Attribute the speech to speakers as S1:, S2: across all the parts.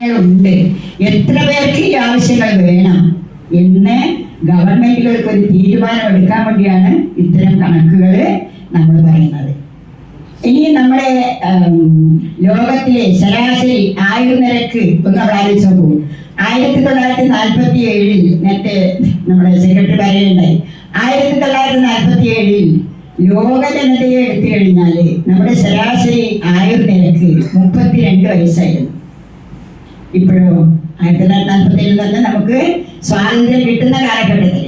S1: ഉണ്ട്. എത്ര പേർക്ക് ഈ ആവശ്യങ്ങൾ വേണം? എന്ന് ഗവൺമെന്റുകൾക്ക് ഒരു തീരുമാനം എടുക്കാൻ വേണ്ടിയാണ് ഇത്തരം കണക്കുകൾ നമ്മൾ പറയുന്നത്. ഇനി നമ്മുടെ ലോകത്തിലെ ശരാശരി ആയുർനിരക്ക് ഒന്ന് നമ്മൾ ആലോചിച്ച് നോക്കൂ. ആയിരത്തി തൊള്ളായിരത്തി നാൽപ്പത്തി ഏഴിൽ നേരത്തെ നമ്മുടെ സെക്രട്ടറി പറയുന്നുണ്ടായി. ആയിരത്തി തൊള്ളായിരത്തി നാൽപ്പത്തി ഏഴിൽ ലോക ജനതയെ എടുത്തു കഴിഞ്ഞാൽ നമ്മുടെ ശരാശരി ആയുർനിരക്ക് മുപ്പത്തിരണ്ട് വയസ്സായിരുന്നു. ഇപ്പോഴോ ആയിരത്തി തൊള്ളായിരത്തി നാൽപ്പത്തി ഏഴിൽ തന്നെ നമുക്ക് സ്വാതന്ത്ര്യം കിട്ടുന്ന കാലഘട്ടത്തിൽ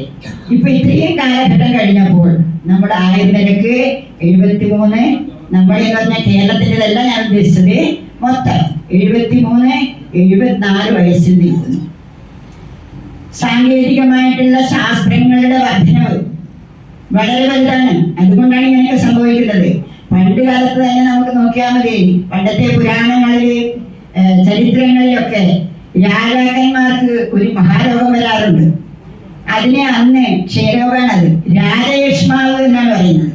S1: ഇപ്പൊ ഇത്രയും കാലഘട്ടം കഴിഞ്ഞപ്പോൾ നമ്മുടെ ആയിരം നിരക്ക് എഴുപത്തി മൂന്ന് നമ്മുടെ പറഞ്ഞ കേരളത്തിന്റെതല്ല ഞാൻ ഉദ്ദേശിച്ചത് മൊത്തം എഴുപത്തി മൂന്ന് എഴുപത്തിനാല് വയസ്സിൽ നിൽക്കുന്നു. സാങ്കേതികമായിട്ടുള്ള ശാസ്ത്രങ്ങളുടെ വർധനവ് വളരെ വലുതാണ്. അതുകൊണ്ടാണ് ഇങ്ങനെയൊക്കെ സംഭവിക്കുന്നത്. പണ്ട് കാലത്ത് തന്നെ നമുക്ക് നോക്കിയാൽ മതി. പണ്ടത്തെ പുരാണങ്ങളിൽ ഏഹ്, ചരിത്രങ്ങളിലൊക്കെ രാജാക്കന്മാർക്ക് ഒരു മഹാരോഗം വരാറുണ്ട്. അതിനെ അന്ന് ക്ഷയരോഗമാണത് അത് രാജയഷ്മാവ് എന്നാണ് പറയുന്നത്.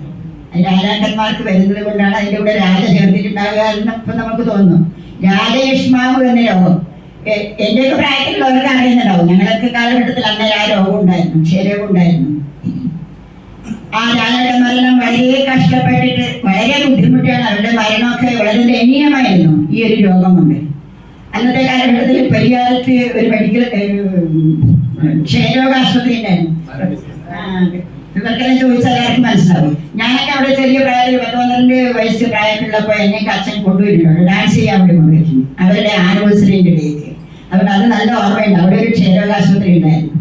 S1: രാജാക്കന്മാർക്ക് വരുന്നത് കൊണ്ടാണ് അതിന്റെ കൂടെ രാജ ചേർത്തിട്ടുണ്ടാവുക എന്ന് ഇപ്പൊ നമുക്ക് തോന്നുന്നു. രാജയക്ഷ്മാവ് എന്ന രോഗം. എന്റെയൊക്കെ പ്രായത്തിലുള്ളവർക്ക് അറിയുന്നുണ്ടാവും. ഞങ്ങളൊക്കെ കാലഘട്ടത്തിൽ അന്നേരം ആ രോഗം ഉണ്ടായിരുന്നു ക്ഷയരോഗം ഉണ്ടായിരുന്നു. ആ രാജാക്കന്മാരെല്ലാം വളരെ കഷ്ടപ്പെട്ടിട്ട് വളരെ ബുദ്ധിമുട്ടിയാണ്. അവരുടെ മരണമൊക്കെ വളരെ ദയനീയമായിരുന്നു ഈ ഒരു രോഗം കൊണ്ട്. അന്നത്തെ കാലഘട്ടത്തിൽ പരിഹാരത്ത് ഒരു മെഡിക്കൽ ക്ഷയരോഗ ആശുപത്രി ഉണ്ടായിരുന്നു ഇവർക്കെല്ലാം ചോദിച്ചാൽ ആർക്കും മനസ്സിലാവും. ഞാനൊക്കെ അവിടെ ചെറിയ പ്രായത്തിൽ പത്ത് പന്ത്രണ്ട് വയസ്സ് പ്രായത്തിലുള്ളപ്പോ എന്നെ അച്ഛൻ കൊണ്ടുവരുന്നുണ്ട്. ഡാൻസ് ചെയ്യാൻ വേണ്ടി കൊണ്ടുവരുന്നു. അവരുടെ ആനിവേഴ്സറിന്റെ ഡേക്ക് അതുകൊണ്ട് അത് നല്ല ഓർമ്മയുണ്ട്. അവിടെ ഒരു ക്ഷയരോഗ ആശുപത്രി ഉണ്ടായിരുന്നു.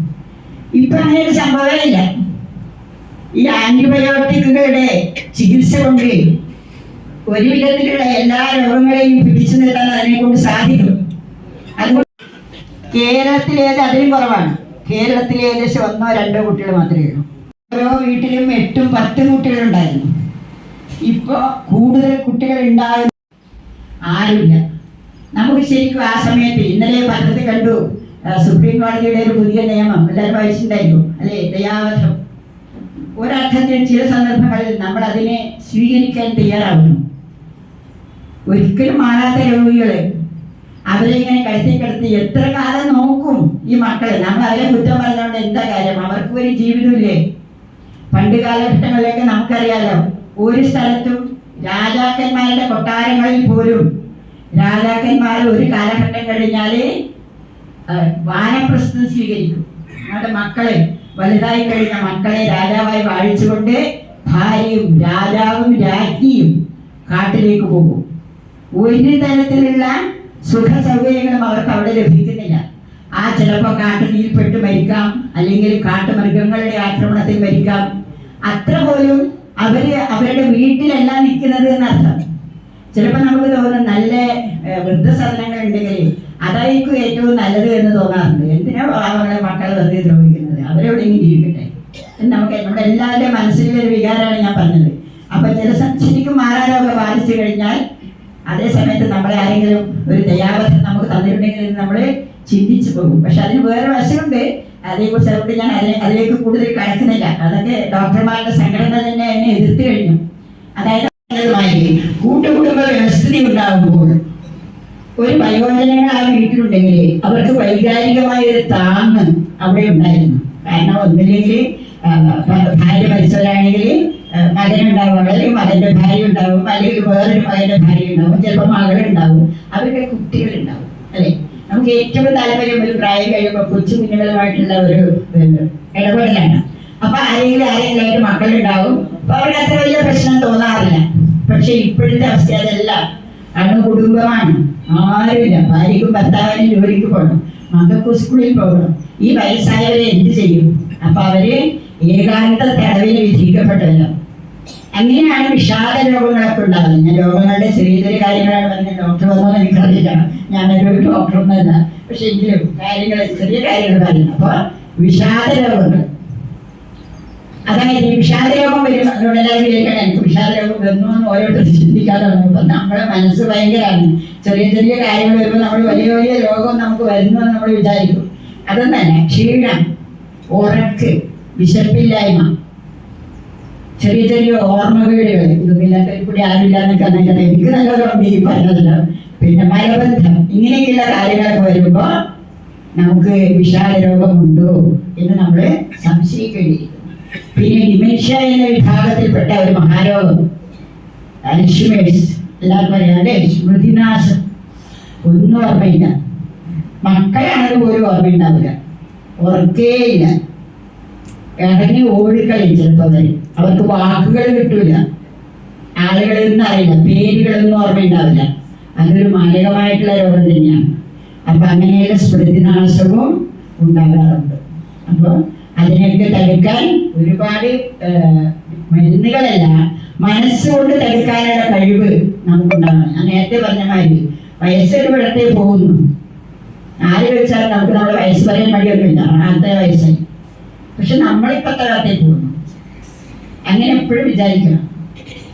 S1: ഇപ്പൊ അങ്ങനെ ഒരു സംഭവമേ ഇല്ല. ഈ ആന്റിബയോട്ടിക്കുകളുടെ ചികിത്സ കൊണ്ട് ഒരു വിധത്തിലുള്ള എല്ലാ രോഗങ്ങളെയും പിടിച്ചു നിർത്താൻ അതിനെ കൊണ്ട് സാധിക്കും. അതുകൊണ്ട് കേരളത്തിലേത് അതിലും കുറവാണ്. കേരളത്തിൽ ഏകദേശം ഒന്നോ രണ്ടോ കുട്ടികൾ മാത്രമേ ഉള്ളൂ. ഓരോ വീട്ടിലും എട്ടും പത്തും കുട്ടികളുണ്ടായിരുന്നു. ഇപ്പോ കൂടുതൽ കുട്ടികൾ ഉണ്ടാകുന്ന ആരുമില്ല. നമുക്ക് ശരിക്കും ആ സമയത്ത് ഇന്നലെ പത്രത്തിൽ കണ്ടു സുപ്രീം കോടതിയുടെ ഒരു പുതിയ നിയമം എല്ലാവരും വായിച്ചിട്ടുണ്ടായിരുന്നു. അല്ലേ? ദയാവധം. ഒരർത്ഥത്തിൽ ചില സന്ദർഭങ്ങളിൽ നമ്മൾ അതിനെ സ്വീകരിക്കാൻ തയ്യാറാവുന്നു. ഒരിക്കലും മാറാത്ത രോഗികൾ അവരെ ഇങ്ങനെ കടത്തി കിടത്തി എത്ര കാലം നോക്കും ഈ മക്കളെ. നമ്മൾ അവരെ കുറ്റം പറഞ്ഞുകൊണ്ട് എന്താ കാര്യം? അവർക്ക് ഒരു ജീവിതമില്ലേ? പണ്ട് കാലഘട്ടങ്ങളിലേക്ക് നമുക്കറിയാലോ ഒരു സ്ഥലത്തും രാജാക്കന്മാരുടെ കൊട്ടാരങ്ങളിൽ പോലും രാജാക്കന്മാർ ഒരു കാലഘട്ടം കഴിഞ്ഞാൽ വാനപ്രസ്ഥം സ്വീകരിക്കും. നമ്മുടെ മക്കളെ വലുതായി കഴിഞ്ഞ മക്കളെ രാജാവായി വാഴിച്ചുകൊണ്ട് ഭാര്യയും രാജാവും രാജ്ഞിയും കാട്ടിലേക്ക് പോകും. ഒരു തരത്തിലുള്ള സുഖ സൗകര്യങ്ങളും അവർക്ക് അവിടെ ലഭിക്കുന്നില്ല. ആ ചിലപ്പോൾ കാട്ടുതീയിൽപ്പെട്ട് മരിക്കാം അല്ലെങ്കിൽ കാട്ടുമൃഗങ്ങളുടെ ആക്രമണത്തിൽ മരിക്കാം. അത്ര പോലും അവർ അവരുടെ വീട്ടിലല്ല നിൽക്കുന്നത് എന്നർത്ഥം. ചിലപ്പോൾ നമുക്ക് തോന്നും നല്ല വൃദ്ധസദനങ്ങൾ ഉണ്ടെങ്കിൽ അതായിരിക്കും ഏറ്റവും നല്ലത് എന്ന് തോന്നാറുണ്ട്. എന്തിനാ പാവങ്ങളെ മക്കളെ വെറുതെ ദ്രോഹിക്കുന്നത്? അവരെവിടെയെങ്കിലും ജീവിക്കട്ടെ. എന്ന് നമുക്ക് നമ്മുടെ എല്ലാവരുടെയും മനസ്സിലെ ഒരു വികാരമാണ് ഞാൻ പറഞ്ഞത്. അപ്പൊ ചില ശരിക്കും മാറാരോഗം ബാധിച്ചു കഴിഞ്ഞാൽ അതേ സമയത്ത് നമ്മളെ ആരെങ്കിലും ഒരു ദയാവധം നമുക്ക് തന്നിട്ടുണ്ടെങ്കിൽ നമ്മൾ ചിന്തിച്ചു പോകും. പക്ഷെ അതിന് വേറെ വശമുണ്ട്. അതേക്കുറിച്ച് അതുകൊണ്ട് ഞാൻ അതിലേക്ക് കൂടുതൽ കടക്കുന്നില്ല. അതൊക്കെ ഡോക്ടർമാരുടെ സംഘടന തന്നെ അതിനെ എതിർത്ത് കഴിഞ്ഞു. അതായത് കൂട്ടുകുടുംബ വ്യവസ്ഥിതി ഉണ്ടാകുമ്പോൾ ഒരു വയോജനങ്ങൾ ആ വീട്ടിലുണ്ടെങ്കിൽ അവർക്ക് വൈകാരികമായ ഒരു താങ്ങ് അവിടെ ഉണ്ടായിരുന്നു. കാരണം ഒന്നില്ലെങ്കിൽ ഭാര്യ മരിച്ചവരാണെങ്കിൽ മകൻ മകനുണ്ടാവും. അല്ലെങ്കിൽ മകന്റെ ഭാര്യ ഉണ്ടാവും അല്ലെങ്കിൽ വേറൊരു മകന്റെ ഭാര്യ ഉണ്ടാവും ചിലപ്പോൾ മകളുണ്ടാവും. അവരുടെ കുട്ടികളുണ്ടാവും. അല്ലെ? നമുക്ക് ഏറ്റവും താല്പര്യം ഒരു പ്രായം കഴിയുമ്പോൾ കൊച്ചു കുഞ്ഞുങ്ങളുമായിട്ടുള്ള ഒരു ഇടപെടലാണ്. അപ്പൊ ആരെങ്കിലും ആരെങ്കിലും മക്കളുണ്ടാവും. അപ്പൊ അവർക്ക് അത്ര വലിയ പ്രശ്നം തോന്നാറില്ല. പക്ഷെ ഇപ്പോഴത്തെ അവസ്ഥ അതല്ല. അണു കുടുംബമാണ് ആരുമില്ല. ഭാര്യക്കും ഭർത്താവിനും ജോലിക്ക് പോകണം. മകൾക്ക് സ്കൂളിൽ പോകണം. ഈ വയസ്സായവരെ എന്ത് ചെയ്യും? അപ്പൊ അവർ ഏകാന്ത തടവിന് വിധിക്കപ്പെട്ടല്ലോ അങ്ങനെയാണ് വിഷാദ രോഗങ്ങളൊക്കെ ഉണ്ടാകുന്നത്. ഞാൻ രോഗങ്ങളുടെ ചെറിയ ചെറിയ കാര്യങ്ങളാണ് പറഞ്ഞത്. ഡോക്ടർ വന്നോന്ന് എനിക്കറിയില്ല. ഞാനൊരു ഡോക്ടറൊന്നുമല്ല പക്ഷെ എങ്കിലും കാര്യങ്ങൾ ചെറിയ കാര്യങ്ങൾ പറയുന്നു. അപ്പൊ വിഷാദ രോഗങ്ങൾ അതായത് വിഷാദരോഗം വിഷാദ രോഗം വരും വിചാരിക്കണം എനിക്ക് വിഷാദരോഗം വരുന്നു എന്ന് ഓരോരുത്തർ ചിന്തിക്കാതെ ഇപ്പം നമ്മുടെ മനസ്സ് ഭയങ്കരമാണ്. ചെറിയ ചെറിയ കാര്യങ്ങൾ വരുമ്പോൾ നമ്മൾ വലിയ വലിയ രോഗം നമുക്ക് വരുന്നു എന്ന് നമ്മൾ വിചാരിക്കും. അതൊന്നല്ല ക്ഷീണം ഉറക്ക് വിശപ്പില്ലായ്മ ചെറിയ ചെറിയ ഓർമ്മകളുടെ ഇതൊന്നുമില്ലാത്ത കൂടി ആരുമില്ല എന്നൊക്കെ നല്ലത് എനിക്ക് നല്ലതുകൊണ്ട് ഈ പറഞ്ഞതല്ലോ പിന്നെ മലബന്ധം. ഇങ്ങനെയൊക്കെയുള്ള കാര്യങ്ങളൊക്കെ വരുമ്പോൾ നമുക്ക് വിഷാദ രോഗമുണ്ടോ എന്ന് നമ്മൾ സംശയിക്കേണ്ടിയിരിക്കുന്നു പിന്നെ ഡിമെൻഷ്യ എന്ന വിഭാഗത്തിൽപ്പെട്ട ഒരു മഹാരോഗം. അൽഷിമേഴ്സ്. എല്ലാവർക്കും അറിയാം അല്ലേ? സ്മൃതിനാശം ഒന്നും ഓർമ്മയില്ല. മക്കളാണത് പോലും ഓർമ്മയുണ്ടാവില്ല ഉറക്കേയില്ല ഇറങ്ങി ഓടിക്കളയും ചിലപ്പോൾ അവർ അവർക്ക് വാക്കുകൾ കിട്ടൂല. ആളുകളൊന്നും അറിയില്ല. പേരുകളൊന്നും ഓർമ്മയുണ്ടാവില്ല അതൊരു മാരകമായിട്ടുള്ള രോഗം തന്നെയാണ്. അപ്പൊ അങ്ങനെയുള്ള സ്മൃതിനാശവും ഉണ്ടാകാറുണ്ട്. അപ്പോൾ അതിനെയൊക്കെ തടുക്കാൻ ഒരുപാട് മരുന്നുകളല്ല മനസ്സുകൊണ്ട് തടുക്കാനുള്ള കഴിവ് നമുക്കുണ്ടാവണം. ഞാൻ നേരത്തെ പറഞ്ഞ മാതിരി വയസ്സൊരു വിടത്തെ പോകുന്നു. ആര് വെച്ചാൽ നമുക്ക് നമ്മുടെ വയസ്സ് പറയാൻ മടിയൊന്നുമില്ല. അടുത്ത വയസ്സായി. പക്ഷെ നമ്മളിപ്പത്തെ കാലത്തെ പോകുന്നു. അങ്ങനെ എപ്പോഴും വിചാരിക്കണം.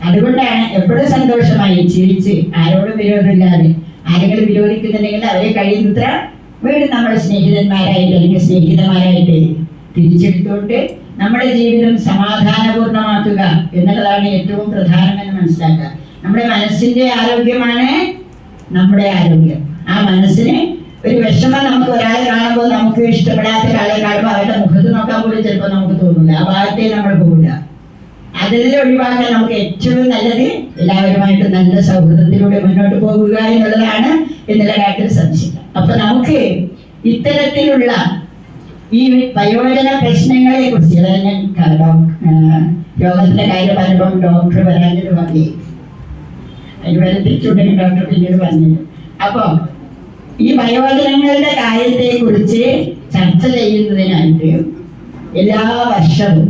S1: അതുകൊണ്ടാണ് എപ്പോഴും സന്തോഷമായി ചിരിച്ച് ആരോടും വിരോധമില്ലാതെ ആരെങ്കിലും വിരോധിക്കുന്നുണ്ടെങ്കിൽ അവരെ കഴിയുന്നത്ര വീണ്ടും നമ്മുടെ സ്നേഹിതന്മാരായിട്ട് അല്ലെങ്കിൽ സ്നേഹിതന്മാരായിട്ട് തിരിച്ചെടുത്തുകൊണ്ട് നമ്മുടെ ജീവിതം സമാധാനപൂർണമാക്കുക എന്നുള്ളതാണ് ഏറ്റവും പ്രധാനമെന്ന് മനസ്സിലാക്കുക. നമ്മുടെ മനസ്സിന്റെ ആരോഗ്യമാണ് നമ്മുടെ ആരോഗ്യം. ആ മനസ്സിന് ഒരു വിഷമം നമുക്ക് ഒരാളെ കാണുമ്പോൾ നമുക്ക് ഇഷ്ടപ്പെടാത്ത ഒരാളെ കാണുമ്പോൾ അവരുടെ മുഖത്ത് നോക്കാൻ പോലും ചിലപ്പോൾ നമുക്ക് തോന്നില്ല ആ ഭാഗത്തെ നമ്മൾ പോകില്ല അതെല്ലാം ഒഴിവാക്കാൻ നമുക്ക് ഏറ്റവും നല്ലത് എല്ലാവരുമായിട്ട് നല്ല സൗഹൃദത്തിലൂടെ മുന്നോട്ട് പോകുക എന്നുള്ളതാണ് എന്നുള്ള കാര്യത്തിൽ സംശയം. അപ്പൊ നമുക്ക് ഇത്തരത്തിലുള്ള ഈ വയോജന പ്രശ്നങ്ങളെ കുറിച്ച് അതായത് രോഗത്തിന്റെ കാര്യം പറഞ്ഞപ്പോൾ ഡോക്ടർ വരാനൊരു മതി വരെ തിരിച്ചുണ്ടെങ്കിൽ ഡോക്ടർ പിന്നീട് പറഞ്ഞു. അപ്പൊ ഈ വയോജനങ്ങളുടെ കാര്യത്തെ കുറിച്ച് ചർച്ച ചെയ്യുന്നതിനായിട്ട് എല്ലാ വർഷവും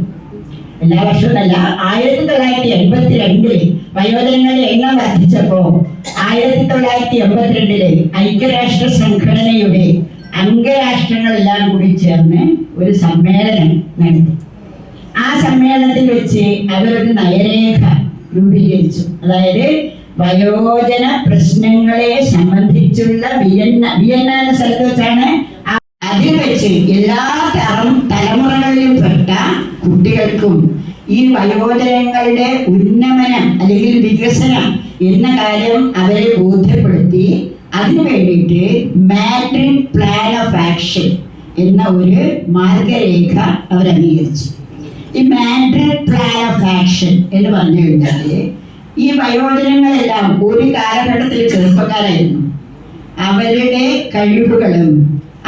S1: എല്ലാ വർഷവും അല്ല ആയിരത്തി തൊള്ളായിരത്തി എൺപത്തി രണ്ടിൽ വയോജനങ്ങളുടെ എണ്ണം വർദ്ധിച്ചപ്പോ ആയിരത്തി തൊള്ളായിരത്തി എൺപത്തിരണ്ടിലെ ഐക്യരാഷ്ട്ര സംഘടനയുടെ അംഗരാഷ്ട്രങ്ങളെല്ലാം കൂടി ചേർന്ന് ഒരു സമ്മേളനം നടത്തി. ആ സമ്മേളനത്തിൽ വെച്ച് അവരൊരു നയരേഖ രൂപീകരിച്ചു. അതായത് വയോജന പ്രശ്നങ്ങളെ സംബന്ധിച്ചുള്ള വിയന്ന വിയന്ന എന്ന സ്ഥലത്ത് വെച്ചാണ് അതിൽ വെച്ച് എല്ലാ തരം തലമുറകളിലും പെട്ട കുട്ടികൾക്കും ഈ വയോജനങ്ങളുടെ ഉന്നമനം അല്ലെങ്കിൽ വികസനം എന്ന കാര്യം അവരെ ബോധ്യപ്പെടുത്തി അതിനു വേണ്ടിയിട്ട് മാട്രിൻ പ്ലാൻ ഓഫ് ആക്ഷൻ എന്ന ഒരു മാർഗരേഖ അവർ അംഗീകരിച്ചു. ഈ മാഡ്രിഡ് പ്ലാൻ ഓഫ് ആക്ഷൻ എന്ന് പറഞ്ഞു കഴിഞ്ഞാൽ ഈ വയോജനങ്ങളെല്ലാം ഒരു കാലഘട്ടത്തിൽ ചെറുപ്പക്കാരായിരുന്നു. അവരുടെ കഴിവുകളും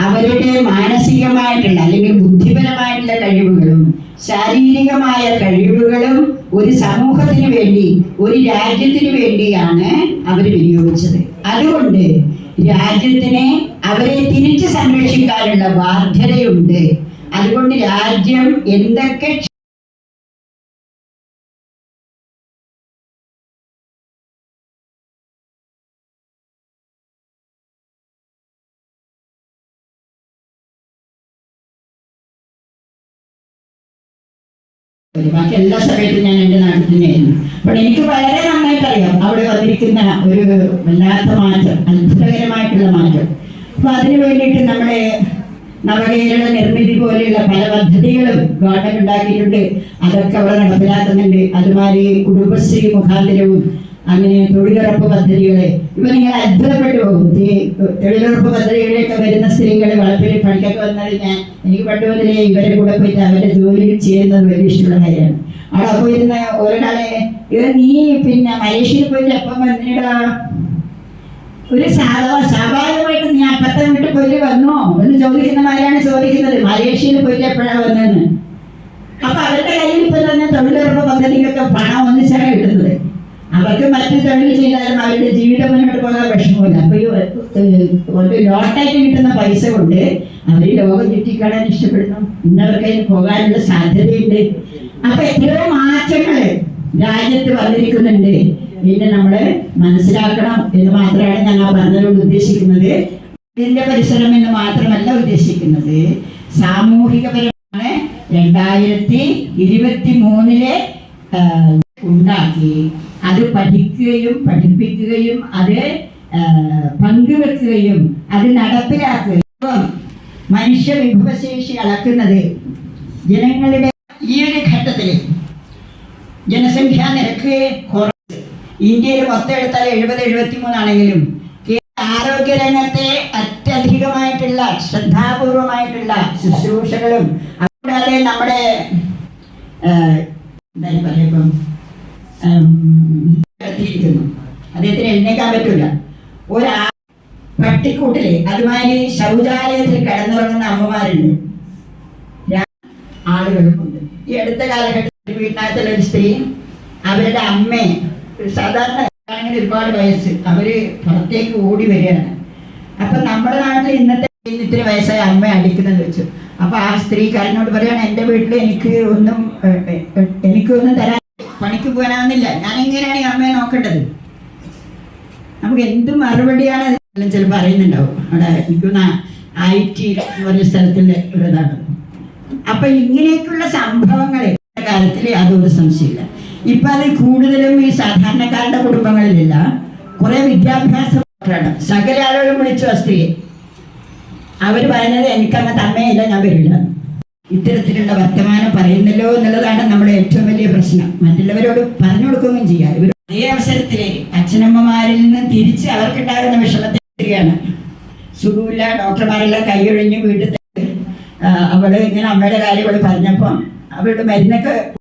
S1: അവരുടെ മാനസികമായിട്ടുള്ള അല്ലെങ്കിൽ ബുദ്ധിപരമായിട്ടുള്ള കഴിവുകളും ശാരീരികമായ കഴിവുകളും ഒരു സമൂഹത്തിന് വേണ്ടി ഒരു രാജ്യത്തിന് വേണ്ടിയാണ് അവർ വിനിയോഗിച്ചത്. അതുകൊണ്ട് രാജ്യത്തിനെ അവരെ തിരിച്ചു സംരക്ഷിക്കാനുള്ള ബാധ്യതയുണ്ട്. അതുകൊണ്ട് രാജ്യം എന്തൊക്കെ ബാക്കി എല്ലാ സമയത്തും ഞാൻ എന്റെ നാട്ടിൽ തന്നെയായിരുന്നു. അപ്പോൾ എനിക്ക് വളരെ നന്നായിട്ട് അറിയാം അവിടെ വന്നിരിക്കുന്ന ഒരു വല്ലാത്ത മാറ്റം അത്ഭുതകരമായിട്ടുള്ള മാറ്റം. അപ്പൊ അതിനു വേണ്ടിയിട്ട് നമ്മുടെ നവകേരള നിർമ്മിതി പോലെയുള്ള പല പദ്ധതികളും ഗവൺമെന്റ് ഉണ്ടാക്കിയിട്ടുണ്ട്. അതൊക്കെ അവിടെ നടപ്പിലാക്കുന്നുണ്ട്. അതുമാതിരി കുടുംബശ്രീ മുഖാന്തരവും അങ്ങനെ തൊഴിലുറപ്പ് പദ്ധതികളെ ഇപ്പൊ നിങ്ങൾ അത്ഭുതപ്പെട്ടു പോകും. തൊഴിലുറപ്പ് പദ്ധതികളിലൊക്കെ വരുന്ന സ്ത്രീകൾ വളപ്പിൽ പണിക്കൊക്കെ വന്നാൽ ഞാൻ എനിക്ക് പണ്ട് മുതലേ ഇവരെ കൂടെ പോയിട്ട് അവരുടെ ജോലി ചെയ്യുന്നത് വലിയ ഇഷ്ടമുള്ള കാര്യമാണ്. അവിടെ പോയിരുന്ന ഒരാളെ ഇത് നീ പിന്നെ മലേഷ്യയിൽ പോയിട്ട് അപ്പം വന്നിടാ ഒരു സാധാ സ്വാഭാവികമായിട്ട് നീ അപ്പത്തെ വീട്ടിൽ പോയി വന്നോ? എന്ന് ചോദിക്കുന്ന മാതിരിയാണ് ചോദിക്കുന്നത്. മലേഷ്യയിൽ പോയിട്ട് എപ്പോഴാണ് വന്നതെന്ന്. അപ്പൊ അവരുടെ കയ്യിൽ ഇപ്പൊ തന്നെ തൊഴിലുറപ്പ് പദ്ധതിക്കൊക്കെ പണം ഒന്നിച്ചാണ് കിട്ടുന്നത്. അവർക്ക് മറ്റു തൊഴിൽ ചെയ്താലും അവരുടെ ജീവിതം മുന്നോട്ട് പോകാൻ വിഷമമില്ല അപ്പൊ ഒരു ലോട്ടായിട്ട് കിട്ടുന്ന പൈസ കൊണ്ട് അവർ ലോകം ചുറ്റിക്കാണാൻ ഇഷ്ടപ്പെടുന്നു. ഇന്നവർക്ക് അതിന് പോകാനുള്ള സാധ്യതയുണ്ട്. അപ്പൊ എത്രയോ മാറ്റങ്ങൾ രാജ്യത്ത് വന്നിരിക്കുന്നുണ്ട്. പിന്നെ നമ്മൾ മനസ്സിലാക്കണം എന്ന് മാത്രമാണ് ഞാൻ ആ പറഞ്ഞതുകൊണ്ട് ഉദ്ദേശിക്കുന്നത്. ഇതിന്റെ പരിസരം എന്ന് മാത്രമല്ല ഉദ്ദേശിക്കുന്നത്. സാമൂഹികപരമാണ് രണ്ടായിരത്തി ഇരുപത്തി മൂന്നിലെ ഉണ്ടാക്കി അത് പഠിക്കുകയും പഠിപ്പിക്കുകയും അത് പങ്കുവെക്കുകയും അത് നടപ്പിലാക്കുകയും മനുഷ്യ വിഭവശേഷി അളക്കുന്നത് ജനങ്ങളുടെ ഈ ഒരു ഘട്ടത്തിൽ ജനസംഖ്യാ നിരക്ക് കുറച്ച്. ഇന്ത്യയിൽ മൊത്തം എടുത്താൽ എഴുപത് എഴുപത്തി മൂന്നാണെങ്കിലും ആരോഗ്യരംഗത്തെ അത്യധികമായിട്ടുള്ള ശ്രദ്ധാപൂർവമായിട്ടുള്ള ശുശ്രൂഷകളും കൂടാതെ നമ്മുടെ എന്താ പറയുമ്പം നടത്തിയിരിക്കുന്നു അദ്ദേഹത്തിന് എഴുന്നേക്കാൻ പറ്റില്ല ഒരാ പട്ടിക്കൂട്ടിൽ അതുമാതിരി ശൗചാലയത്തിൽ കിടന്നുറങ്ങുന്ന അമ്മമാരുണ്ട്. ആളുകളുമുണ്ട്. ഈ അടുത്ത കാലഘട്ടത്തിൽ വീട്ടിനകത്തുള്ള ഒരു സ്ത്രീ അവരുടെ അമ്മയെ സാധാരണ ഒരുപാട് വയസ്സ് അവർ പുറത്തേക്ക് ഓടി വരികയാണ്. അപ്പൊ നമ്മുടെ നാട്ടിൽ ഇന്നത്തെ ഇത്ര വയസ്സായ അമ്മ അടിക്കുന്നത് വെച്ചു. അപ്പൊ ആ സ്ത്രീ കാരനോട് പറയാണ് എന്റെ വീട്ടിൽ എനിക്ക് ഒന്നും എനിക്കൊന്നും തരാൻ പണിക്ക് പോകാനാവുന്നില്ല. ഞാൻ എങ്ങനെയാണ് ഈ അമ്മയെ നോക്കേണ്ടത്? നമുക്ക് എന്ത് മറുപടിയാണ് ചിലപ്പോൾ അറിയുന്നുണ്ടാവും അവിടെ എനിക്കൊന്ന് ഐ ടി എന്ന് പറഞ്ഞ സ്ഥലത്തിന്റെ ഒരു ഇതാണ്. അപ്പൊ ഇങ്ങനെയൊക്കെയുള്ള സംഭവങ്ങൾ കാര്യത്തിൽ അതൊരു സംശയമില്ല ഇപ്പൊ അത് കൂടുതലും ഈ സാധാരണക്കാരുടെ കുടുംബങ്ങളിലില്ല. കുറെ വിദ്യാഭ്യാസ സകല ആളുകളും വിളിച്ചു ആ അവർ പറയുന്നത് എനിക്കങ്ങനത്തെ അമ്മയില്ല ഞാൻ വരില്ല. ഇത്തരത്തിലുള്ള വർത്തമാനം പറയുന്നല്ലോ എന്നുള്ളതാണ് നമ്മുടെ ഏറ്റവും വലിയ പ്രശ്നം. മറ്റുള്ളവരോട് പറഞ്ഞു കൊടുക്കുകയും ചെയ്യാം. ഇവർ അതേ അവസരത്തിൽ അച്ഛനമ്മമാരിൽ നിന്ന് തിരിച്ച് അവർക്കുണ്ടാകുന്ന വിഷമത്തെ ശരിയാണ് സുഖമില്ല ഡോക്ടർമാരെല്ലാം കൈയൊഴിഞ്ഞ് വീട്ടിൽ അവൾ ഇങ്ങനെ അമ്മയുടെ കാര്യം അവൾ പറഞ്ഞപ്പം അവളുടെ മരുന്നൊക്കെ